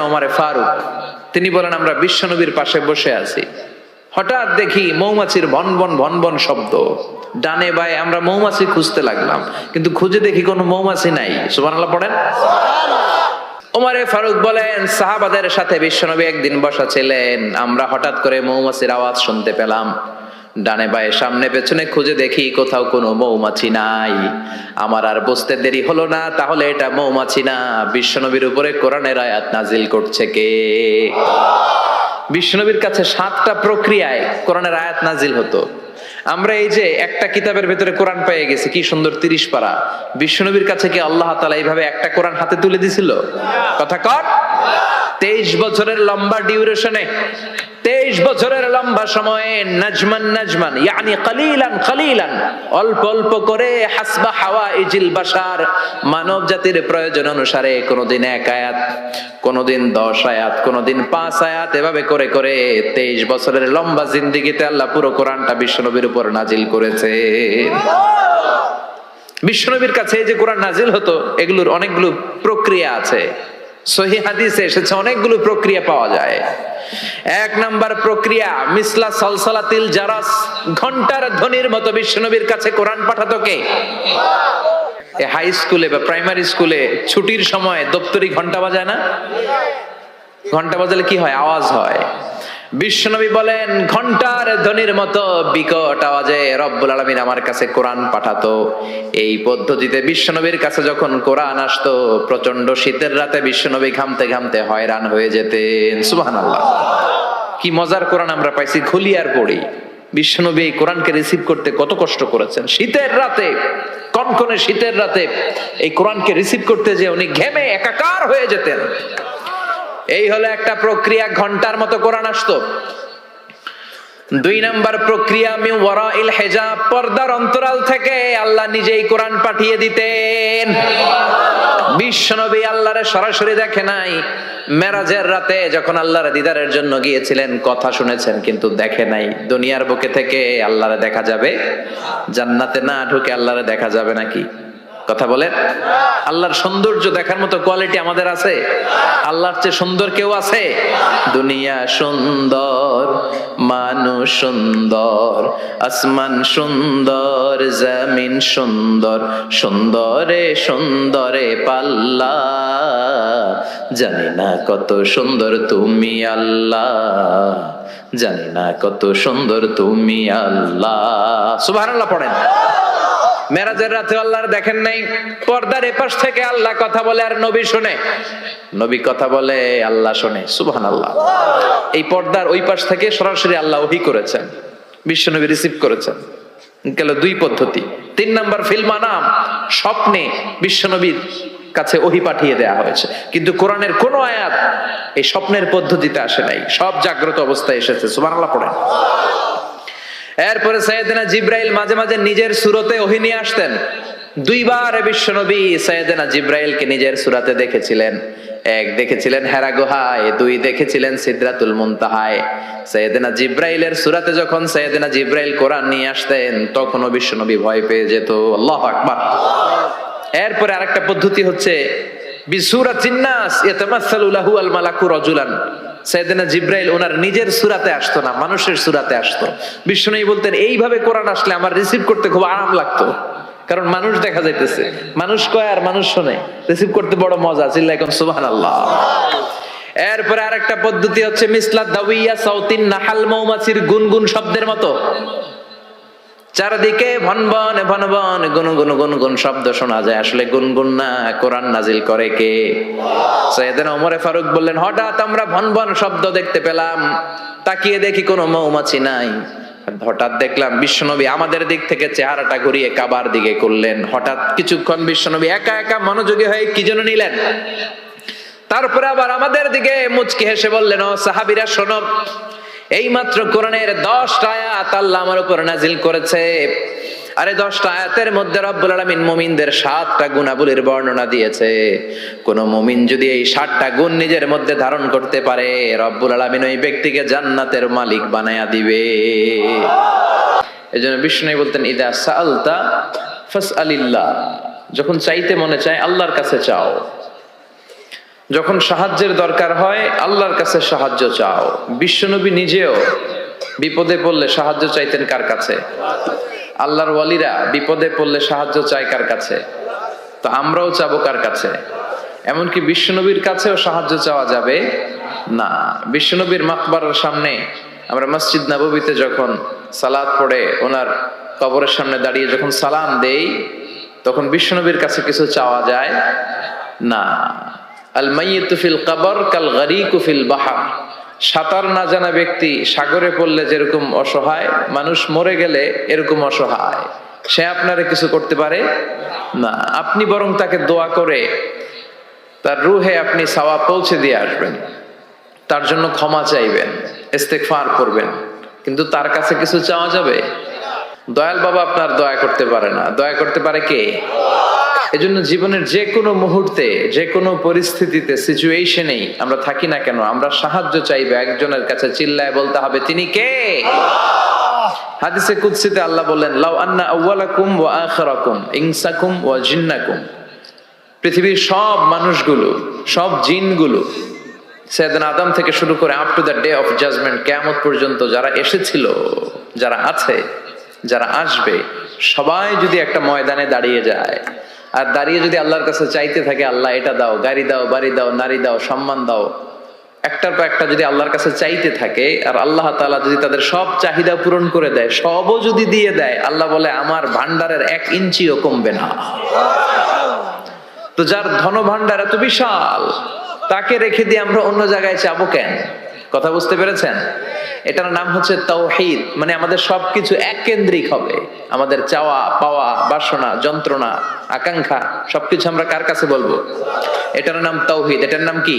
ওমারে ফারুক। তিনি বলেন আমরা বিশ্বনবীর পাশে বসে আছি। হঠাৎ দেখি মৌমাছির ভনবন ভনবন শব্দ। ডানে বায়ে আমরা মৌমাছি খুঁজতে লাগলাম কিন্তু খুঁজে দেখি কোনো মৌমাছি নাই। সুবহানাল্লাহ পড়েন। ওমারে ফারুক বলেন সাহাবাদের সাথে বিশ্বনবী একদিন বসা ছিলেন। আমরা হঠাৎ করে মৌমাছির আওয়াজ শুনতে পেলাম। ডানে বায়ে সামনে, পেছনে খুঁজে দেখি কোথাও কোনো মৌমাছি নাই। আমার আর বুঝতে দেরি হলো না, তাহলে এটা মৌমাছি না। বিশ্বনবীর উপরে কোরআনের আয়াত নাজিল করছে কে? বিশ্বনবীর কাছে সাতটা প্রক্রিয়ায় কোরআনের আয়াত নাজিল হতো। আমরা এই যে একটা কিতাবের ভেতরে কোরআন পেয়ে গেছি, কি সুন্দর তিরিশ পারা। বিশ্বনবীর কাছে কি আল্লাহ তালা এইভাবে একটা কোরআন হাতে তুলে দিছিল? কথা কর তেইশ বছরের লম্বা ডিউরেশনে তেইশ বছরের লম্বা সময়ে নাজমান নাজমান, ইয়ানি কালিলান কালিলান, অল্প অল্প করে হাসবা হাওয়া ইজিল বাসার মানব জাতির প্রয়োজন অনুসারে কোনোদিন এক আয়াত, কোনোদিন দশ আয়াত, কোনোদিন পাঁচ আয়াত, এভাবে করে করে তেইশ বছরের লম্বা জিন্দিগিতে আল্লাহ পুরো কোরআনটা বিশ্বনবীর উপর নাজিল করেছে। বিশ্বনবীর কাছে যে কোরআন নাজিল হতো, এগুলোর অনেকগুলো প্রক্রিয়া আছে। সহি হাদিসে এসেছে, অনেকগুলো প্রক্রিয়া পাওয়া যায়। এক নাম্বার প্রক্রিয়া, মিসলা সলসলাতিল জারাস, ঘণ্টার ধ্বনির মতো বিশ্বনবীর কাছে কোরআন পাঠাতো কে? হাই স্কুলে বা প্রাইমারি স্কুলে ছুটির সময় দপ্তরি ঘণ্টা বাজায় না? ঘণ্টা বাজালে কি হয়? আওয়াজ হয়। বিশ্বনবী বলেন, ঘণ্টার ধ্বনির মতো বিকট আওয়াজে রব্বুল আলমিন আমার কাছে কোরআন পাঠাতো। এই পদ্ধতিতে বিশ্বনবীর কাছে যখন কোরআন আসতো প্রচণ্ড শীতের রাতে বিশ্বনবী ঘামতে ঘামতে হয়রান হয়ে যেতেন। সুবাহান আল্লাহ কি মজার কোরআন আমরা পাইছি খুলি আর পড়ি। বিশ্বনবী এই কোরআনকে রিসিভ করতে কত কষ্ট করেছেন। শীতের রাতে, কনকনে শীতের রাতে এই কোরআনকে রিসিভ করতে যে উনি ঘেমে একাকার হয়ে যেতেন। এই হলো একটা প্রক্রিয়া, ঘণ্টার মতো কোরআন আসতো। দুই নাম্বার প্রক্রিয়া আমি ওয়ারা ইল হেজাব, পর্দার অন্তরাল থেকে আল্লাহ নিজেই কোরআন পাঠিয়ে দিতেন। বিশ্বনবী আল্লাহরে সরাসরি দেখে নাই। মেরাজের রাতে যখন আল্লাহর দিদারের জন্য গিয়েছিলেন, কথা শুনেছেন, কিন্তু দেখে নাই। দুনিয়ার বুকে থেকে আল্লাহরে দেখা যাবে? জান্নাতে না ঢুকে আল্লাহরে দেখা যাবে নাকি? কথা বলেন। আল্লাহর সৌন্দর্য দেখার মতো কোয়ালিটি আমাদের আছে? আল্লাহর চেয়ে সুন্দর কেউ আছে? দুনিয়া সুন্দর, মানুষ সুন্দর, আসমান সুন্দর, জমিন সুন্দর, সুন্দরে সুন্দরে পাল্লা। জানি না কত সুন্দর তুমি আল্লাহ, জানি না কত সুন্দর তুমি আল্লাহ। সুবহানাল্লাহ পড়েন। মেরাজের রাতে আল্লাহর দেখেন নাই, পর্দার এপাশ থেকে আল্লাহ কথা বলে আর নবী শুনে। নবী কথা বলে, আল্লাহ শুনে সুবহান আল্লাহ এই পর্দার ওই পাশ থেকে সরাসরি আল্লাহ ওহি করেছেন, বিশ্বনবী রিসিভ করেছেন। গেল দুই পদ্ধতি। তিন নাম্বার ফিল্মানাম স্বপ্নে বিশ্বনবীর কাছে ওহি পাঠিয়ে দেয়া হয়েছে। কিন্তু কোরআনের কোন আয়াত এই স্বপ্নের পদ্ধতিতে আসে নাই, সব জাগ্রত অবস্থায় এসেছে। সুবহানাল্লাহ পড়েন। এরপরে সৈয়দনা জিব্রাইল মাঝে মাঝে নিজের সুরতে ওহি নিয়ে আসতেন। দুইবার বিশ্বনবী সৈয়দনা জিব্রাইলকে নিজের সুরাতে দেখেছিলেন। এক দেখেছিলেন হেরা গুহায়, দুই দেখেছিলেন সিদ্রাতুল মুনতাহায়। সৈয়দনা জিব্রাইলের সুরাতে যখন সৈয়দনা জিব্রাইল কোরআন নিয়ে আসতেন, তখনও বিশ্বনবী ভয় পেয়ে যেত। আল্লাহ আকবার। এরপরে আরেকটা পদ্ধতি হচ্ছে বিসুরা চিন্নাস ইয়াতামাসসালু লাহু আল মালাকু রাজুলান। সৈয়দনা জিব্রাইল ওনার নিজের সুরাতে আসতো না, মানুষের সুরাতে আসতো। বিষ্ণু বলতেন, এইভাবে কোরআন আসলে আমার রিসিভ করতে খুব আরাম লাগতো। কারণ মানুষ দেখা যাইতেছে, মানুষ কয় আর মানুষ শোনে। রিসিভ করতে বড় মজা চিল্লা এখন সুবাহান আল্লাহ এরপরে আরেকটা পদ্ধতি হচ্ছে মিসলা দাউইয়া সাউতিন নাহাল মৌমাছির গুনগুন শব্দের মতো। চারদিকে ভনবন ভনবন গুন গুন শব্দ শোনা যায়। আসলে গুনগুন না, কোরআন নাজিল করে কে? সৈয়দনা ওমরে ফারুক বললেন, হঠাৎ আমরা ভনবন শব্দ দেখতে পেলাম। তাকিয়ে দেখি কোনো মৌমাছি নাই। হঠাৎ দেখলাম বিশ্বনবী আমাদের দিক থেকে চেহারাটা ঘুরিয়ে কাবার দিকে করলেন। হঠাৎ কিছুক্ষণ বিশ্বনবী একা একা মনোযোগী হয়ে কি যেন নিলেন। তারপরে আবার আমাদের দিকে মুচকি হেসে বললেন, ও সাহাবিরা, শোনো এই মাত্র কোরআনের দশটা আয়াত আল্লাহ আমার উপর নাজিল করেছে। আরে দশটা আয়াতের মধ্যে রব্বুল আলমিন মুমিনদের সাতটা গুণাবলীর বর্ণনা দিয়েছে। কোন মুমিন যদি এই সাতটা গুণ নিজের মধ্যে ধারণ করতে পারে, রব্বুল আলমিন ওই ব্যক্তিকে জান্নাতের মালিক বানায়া দিবে। এই জন্য বিষ্ণু বলতেন, ইদা সালতা ফাস আলিল্লাহ যখন চাইতে মনে চায়, আল্লাহর কাছে চাও। যখন সাহায্যের দরকার হয়, আল্লাহর কাছে সাহায্য চাও। বিশ্বনবী নিজেও বিপদে পড়লে সাহায্য চাইতেন কার কাছে? আল্লাহর ওয়ালিরা বিপদে পড়লে সাহায্য চায় কার কাছে? তো আমরাও চাবো কার কাছে? এমনকি বিশ্বনবীর কাছেও সাহায্য চাওয়া যাবে না। বিশ্বনবীর মাকবারের সামনে আমরা মসজিদ নববীতে যখন সালাদ পড়ে, ওনার কবরের সামনে দাঁড়িয়ে যখন সালাম দেই, তখন বিশ্বনবীর কাছে কিছু চাওয়া যায় না। আল কবর কাল গরিকু ফিল বাহার। সাঁতার না জানা ব্যক্তি সাগরে পড়লে যেরকম অসহায়, মানুষ মরে গেলে এরকম অসহায়। সে আপনারে কিছু করতে পারে? না। আপনি বরং তাকে দোয়া করে তার রুহে আপনি সাওয়া পৌঁছে দিয়ে আসবেন। তার জন্য ক্ষমা চাইবেন, ইস্তেগফার করবেন। কিন্তু তার কাছে কিছু চাওয়া যাবে? দয়াল বাবা আপনার দয়া করতে পারে না। দয়া করতে পারে কে? এজন্য জীবনের যে কোনো মুহূর্তে যে কোনো পরিস্থিতিতে সিচুয়েশনেই আমরা থাকি না কেন, আমরা সাহায্য চাইবে, একজনের কাছে চিল্লায় বলতে হবে, তিনি কে? হাদিসে কুদসিতে আল্লাহ বললেন, লাউ আন্না আউয়ালাকুম ওয়া আখিরাকুম, ইনসাকুম ওয়া জিন্নাকুম। পৃথিবীর সব মানুষগুলো, সব জিনগুলো সেদিন আদম থেকে শুরু করে up to the day of judgment কেয়ামত পর্যন্ত যারা এসেছিল, যারা আছে যারা আসবে, সবাই যদি একটা ময়দানে দাঁড়িয়ে যায়, আর দাঁড়িয়ে যদি আল্লাহর কাছে চাইতে থাকে, আল্লাহ এটা দাও, গাড়ি দাও, বাড়ি দাও, নারী দাও, সম্মান দাও, একটার পর একটা যদি আল্লাহর কাছে চাইতে থাকে, আর আল্লাহ তালা যদি তাদের সব চাহিদা পূরণ করে দেয়, সবও যদি দিয়ে দেয়, আল্লাহ বলে, আমার ভান্ডারের এক ইঞ্চিও কমবে না। তো যার ধন ভান্ডার এত বিশাল, তাকে রেখে দিয়ে আমরা অন্য জায়গায় চাবো কেন? কথা বুঝতে পেরেছেন? এটার নাম হচ্ছে তৌহিদ মানে আমাদের সবকিছু এক কেন্দ্রিক হবে। আমাদের চাওয়া, পাওয়া, বাসনা, যন্ত্রণা, আকাঙ্ক্ষা, সবকিছু আমরা কার কাছে বলব? এটার নাম তৌহিদ এটার নাম কি?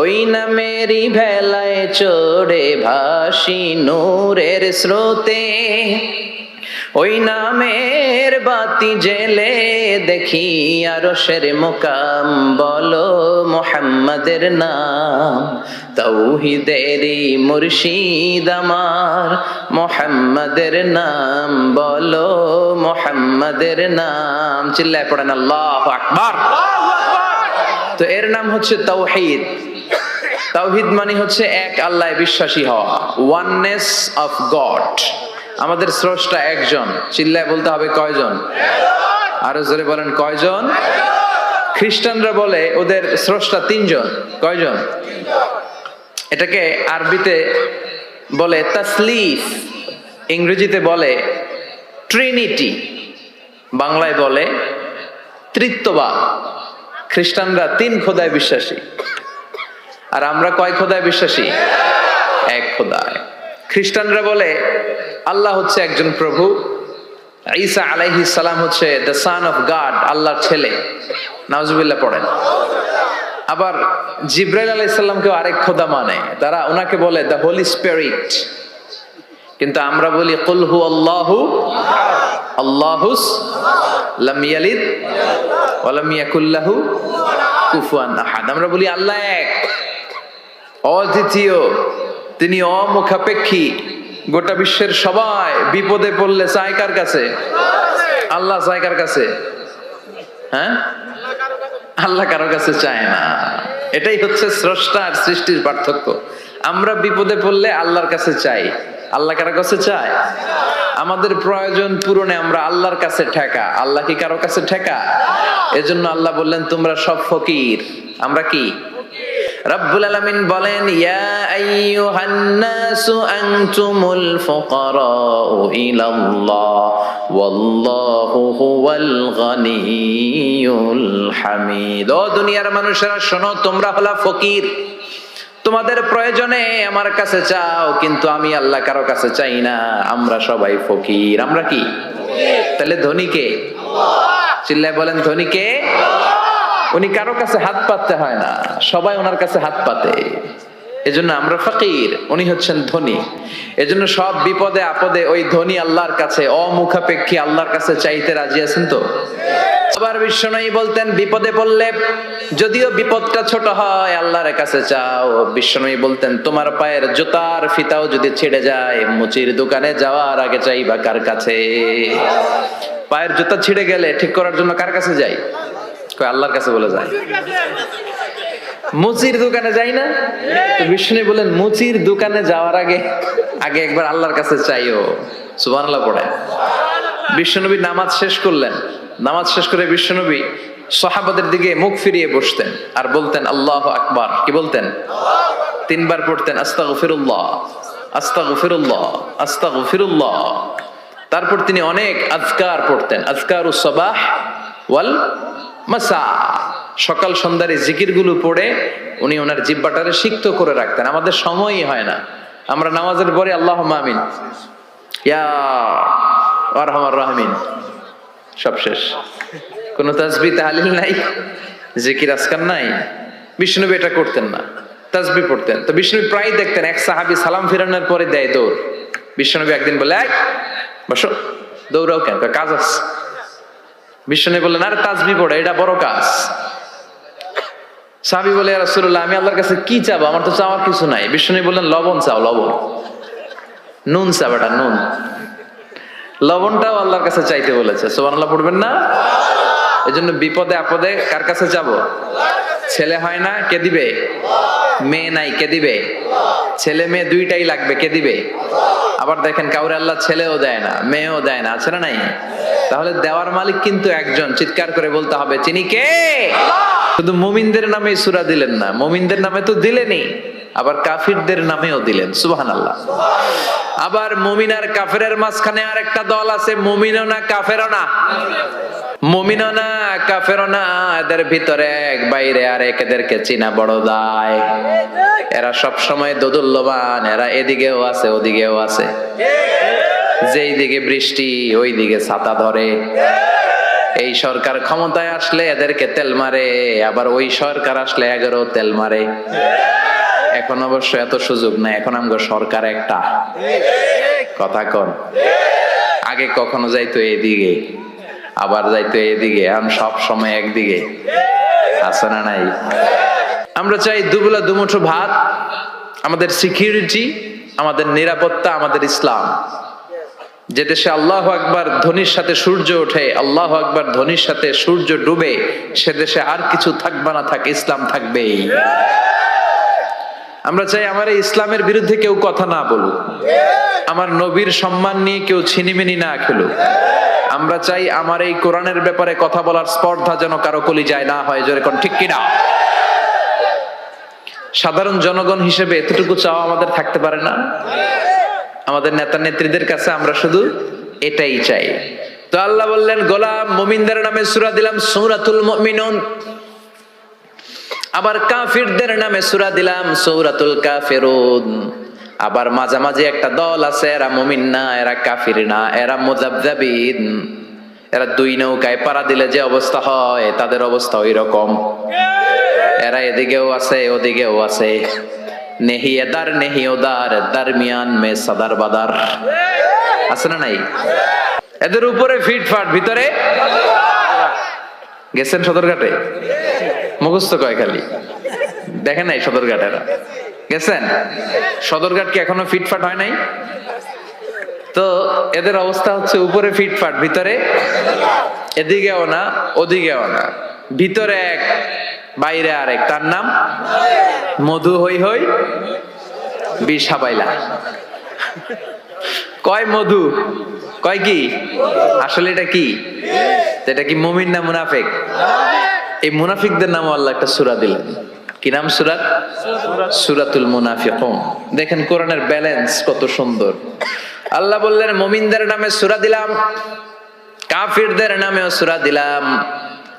ওই নামেরই ভেলায় চড়ে ভাসি নূরের স্রোতে। ওই নামের বাতি জেলে দেখি আরও সের মোকাম বলো মোহাম্মদের নাম। তৌহিদেরি মুর্শিদ আমার মোহাম্মদের নাম বলো মোহাম্মদের নাম। চিল্লায় পড়েন আল্লাহ আকবার। তো এর নাম হচ্ছে তৌহিদ। তাওহিদ মানে হচ্ছে এক আল্লাহ বিশ্বাসী হওয়া ওয়াননেস অফ গড আমাদের স্রষ্টা একজন, চিল্লায় বলতে হবে কয়জন? আরও জোরে বলেন, কয়জন? খ্রিস্টানরা বলে ওদের স্রষ্টা তিনজন, কয়জন? এটাকে আরবিতে বলে তাসলিফ, ইংরেজিতে বলে ট্রিনিটি, বাংলায় বলে তৃত্ববাদ। খ্রিস্টানরা তিন খোদায় বিশ্বাসী। আর আমরা কয় খোদায় বিশ্বাসী? এক খোদায়। খ্রিস্টানরা বলে, আল্লাহ হচ্ছে একজন প্রভু, ঈসা আলাইহি সালাম হচ্ছে দ্য সান অফ গড আল্লাহর ছেলে। নাউজুবিল্লাহ পড়েন। আবার জিব্রাইল আলাইসাল্লামকেও আরেক খোদা মানে। তারা ওনাকে বলে দ্য হোলি স্পিরিট কিন্তু আমরা বলি কুলহু আল্লাহু আল্লাহুস লাম ইয়ালিদ ওয়া ইয়াকুল লাহু কুফুয়ান আহাদ। আমরা বলি, আল্লাহ এক। অদ্বিতীয়, তিনি অমুখাপেক্ষী। গোটা বিশ্বের সবাই বিপদে পড়লে চায় কার কাছে? আল্লাহ চায় কার কাছে? হ্যাঁ? আল্লাহ কারও কাছে চায় না। এটাই হচ্ছে স্রষ্টা আর সৃষ্টির পার্থক্য। আমরা বিপদে পড়লে আল্লাহর কাছে চাই। আল্লাহ কারও কাছে চায়? আমাদের প্রয়োজন পূরণে আমরা আল্লাহর কাছে ঠেকা। আল্লাহ কি কারও কাছে ঠেকা? এজন্য আল্লাহ বললেন, তোমরা সব ফকির। আমরা কি? রব্বুল আলামিন বলেন হামিদ। ও দুনিয়ার মানুষেরা, শোনো, তোমরা হলা ফকির। তোমাদের প্রয়োজনে আমার কাছে চাও, কিন্তু আমি আল্লাহ কারও কাছে চাই না। আমরা সবাই ফকির। আমরা কি? তাহলে ধনীকে চিল্লায় বলেন ধনীকে উনি কারও কাছে হাত পাততে হয় না, সবাই ওনার কাছে হাত পাতে। এজন্য আমরা ফকির, উনি হচ্ছেন ধনী। এজন্য সব বিপদে আপদে ওই ধনী আল্লাহর কাছে, অমুখাপেক্ষী আল্লাহর কাছে চাইতে রাজি আছেন তো? আবার বিশ্বনয়ী বলতেন, বিপদে পড়লে যদিও বিপদটা ছোট হয়, আল্লাহর কাছে চাও। বিশ্বনয়ী বলতেন, তোমার পায়ের জুতার ফিতাও যদি ছেড়ে যায়, মুচির দোকানে যাওয়ার আগে চাইবা কার কাছে? পায়ের জুতা ছিঁড়ে গেলে ঠিক করার জন্য কার কাছে যাই? আল্লাহর কাছে বলে যায়। মুচির দোকানে যাই না? তো বিষ্ণু বলেন মুচির দোকানে যাওয়ার আগে আগে একবার আল্লাহর কাছে চাইও। সুবহানাল্লাহ পড়ে বিশ্বনবী নামাজ শেষ করলেন। নামাজ শেষ করে বিশ্বনবী সাহাবাদের দিকে মুখ ফিরিয়ে বসতেন আর বলতেন আল্লাহ আকবার। কি বলতেন? তিনবার পড়তেন আস্তাগফিরুল্লাহ আস্তাগফিরুল্লাহ আস্তাগফিরুল্লাহ। তারপর তিনি অনেক আজকার পড়তেন আজকার সবাহ ওয়াল মাসা, সকাল সন্ধ্যার এই জিকিরগুলো পড়ে উনি ওনার জিব্বাটারে সিক্ত করে রাখতেন। আমাদের সময়ই হয় না। আমরা নামাজের পরে আল্লাহ মামিন ইয়া আরহামার রাহমিন। সব শেষ। কোন তাসবি তাহলিল নাই? জিকির আজকার নাই? বিষ্ণুবী এটা করতেন না। তাসবি পড়তেন। তো বিষ্ণুবী প্রায় দেখতেন, এক সাহাবি সালাম ফিরানোর পরে দেয় দৌড়। বিষ্ণুবী একদিন বলে এক বসো। দৌড়াও কেন? কাজ আছে। বিষ্ণু বললেন, আরে তাজবি পড়ে, এটা বড় কাজ। সাহাবি বলে রাসূলুল্লাহ, আমি আল্লাহর কাছে কি চাবো? আমার তো চাওয়ার কিছু নাই। বিষ্ণু বললেন, লবণ চাও, লবণ। নুন চাও এটা নুন। লবণটাও আল্লাহর কাছে চাইতে বলেছে। সুবহানাল্লাহ, পড়বেন না? এই জন্য বিপদে আপদে কার কাছে যাব ছেলে হয় না, কে দিবে? মেয়ে নাই, কে দিবে? ছেলে মেয়ে দুইটাই লাগবে, কে দিবে? আবার দেখেন কাউরে আল্লাহ ছেলেও দেয় না মেয়েও দেয় না আছে না নাই? তাহলে দেওয়ার মালিক কিন্তু একজন চিৎকার করে বলতে হবে চিনি কে? শুধু মুমিনদের নামে সুরা দিলেন না মুমিনদের নামে তো দিলেনি আবার কাফিরদের নামেও দিলেন সুবহান আল্লাহ আবার মুমিন আর কাফেরের মাঝখানে আর একটা দল আছে মুমিনও না কাফেরও না। মুমিনও না এদের ভিতরে এক বাইরে আর এক এদেরকে চিনা বড় দায়। এরা সব সময় দোদুল্যবান, এরা এদিকেও আছে, ওদিকেও আছে। যেই দিকে বৃষ্টি, ওই দিকে ছাতা ধরে। এই সরকার ক্ষমতায় আসলে এদেরকে তেল মারে, আবার ওই সরকার আসলে এগারো তেল মারে। এখন অবশ্য এত সুযোগ নাই, এখন আমগো সরকার একটা। কথা কন। আগে কখনো যাইতো এদিকে। আবার যাইতো এদিকে, এখন সব সময় একদিকে। আছে না নাই? আমরা চাই দুবেলা দুমুঠো ভাত, আমাদের সিকিউরিটি আমাদের নিরাপত্তা, আমাদের ইসলাম। যে দেশে আল্লাহ আকবার ধনির সাথে সূর্য ওঠে, আল্লাহ আকবার ধনির সাথে সূর্য ডুবে, সে দেশে আর কিছু থাকবে না, থাক, ইসলাম থাকবেই। আমরা চাই আমার ইসলামের বিরুদ্ধে কেউ কথা না বলুক। আমার নবীর সম্মান নিয়ে কেউ ছিনিমিনি না খেলুক। আমরা চাই আমার এই কোরআনের ব্যাপারে কথা বলার স্পর্ধা যেন কারও কলি যায় না হয় যেরকম ঠিক কিনা? সাধারণ জনগণ হিসেবে এতটুকু চাওয়া আমাদের থাকতে পারে না। আমাদের নেতা নেত্রীদের কাছে আমরা শুধু এটাই চাই। তো আল্লাহ বললেন, গোলাম মুমিনদের নামে সুরা দিলাম, সূরাতুল মুমিনুন। আবার কাফিরদের নামে সুরা দিলাম, সূরাতুল কাফিরুন। আবার মাঝামাঝি একটা দল আছে, এরা মুমিন না, এরা কাফির না, এরা মুজাবজাবিন এরা দুই নৌকায় পাড়া দিলে যে অবস্থা হয়, তাদের অবস্থা ওই রকম এরা এদিকেও আছে, ওদিকেও আছে। নেহি এদার নেহি ওদার দারমিয়ান মে সাদার বাদার। আছে না নাই? এদের উপরে ফিটফাট, ভিতরে? গেছেন সদরঘাটে? মুখস্থ কয় খালি? দেখেন নাই সদরঘাটেরা? গেছেন? সদরঘাট কি এখনও ফিটফাট হয় নাই? তো এদের অবস্থা হচ্ছে উপরে ফিটফাট, ভিতরে এদিকেও না, ওদিকেও না। ভিতরে এক, বাইরে আরেক। তার নাম? মধু হই হই বিষ হাবাইলা কয় মধু? কয় কি? আসলে এটা কি? এটা কি মুমিন না মুনাফিক? এই মুনাফিকদের নাম আল্লাহ একটা সুরা দিলেন। কি নাম সূরা সূরাতুল মুনাফিকুন। দেখেন কোরআনের ব্যালেন্স কত সুন্দর। আল্লাহ বললেন, মুমিনদের নামে সুরা দিলাম, কাফিরদের নামেও সুরা দিলাম।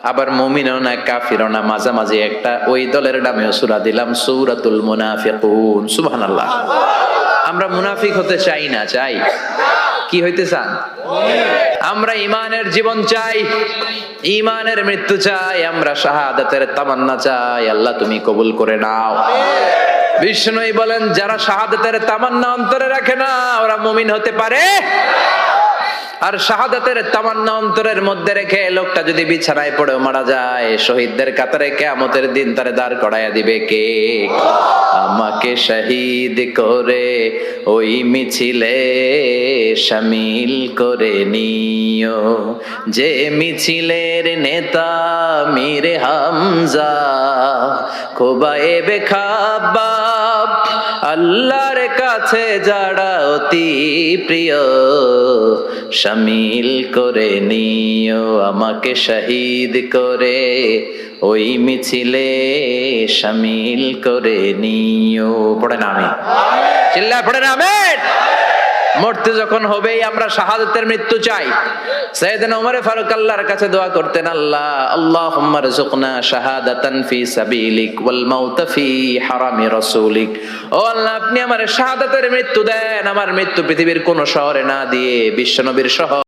আবার মুমিনও না, কাফিরও না, মাঝামাঝি একটা ওই দলের নামেও সুরা দিলাম, সূরাতুল মুনাফিকুন। সুবহানাল্লাহ। আমরা মুনাফিক হতে চাই না, চাই। কি হইতে চান আমরা ইমানের জীবন চাই ইমানের মৃত্যু চাই, আমরা শাহাদাতের তামান্না চাই। আল্লাহ তুমি কবুল করে নাও। বিষ্ণুই বলেন, যারা শাহাদাতের তামান্না অন্তরে রাখে না, ওরা মুমিন হতে পারে? আর শাহাদাতের তামান্না অন্তরের মধ্যে রেখে লোকটা যদি বিছানায় পড়েও মারা যায়, শহীদদের কাতারে কেয়ামতের দিন তারে দাঁড় করাইয়া দিবে কে? আমাকে শহীদ করে ওই মিছিলে শামিল করে নিও। যে মিছিলের নেতা মীর হামজা, খোবায়েবে খাবাব আল্লাহর কাছে যারা অতি প্রিয় শামিল করে নিও আমাকে শহীদ করে। ওই মিছিলে শামিল করে নিও। পড়ে নামে চিল্লা পড়ে নামে মরতে যখন হবেই আমরা শাহাদাতের মৃত্যু চাই। সাইয়েদনা ওমর ফারুক আল্লাহর কাছে দোয়া করতেন, আল্লাহ, আল্লাহুম্মা রযুকনা শাহাদাতান ফি সাবিলিক ওয়াল মাউত ফি হারামি রাসূলিক। ও আল্লাহ, আপনি আমার শাহাদাতের মৃত্যু দেন। আমার মৃত্যু পৃথিবীর কোন শহরে না দিয়ে বিশ্বনবীর শহর।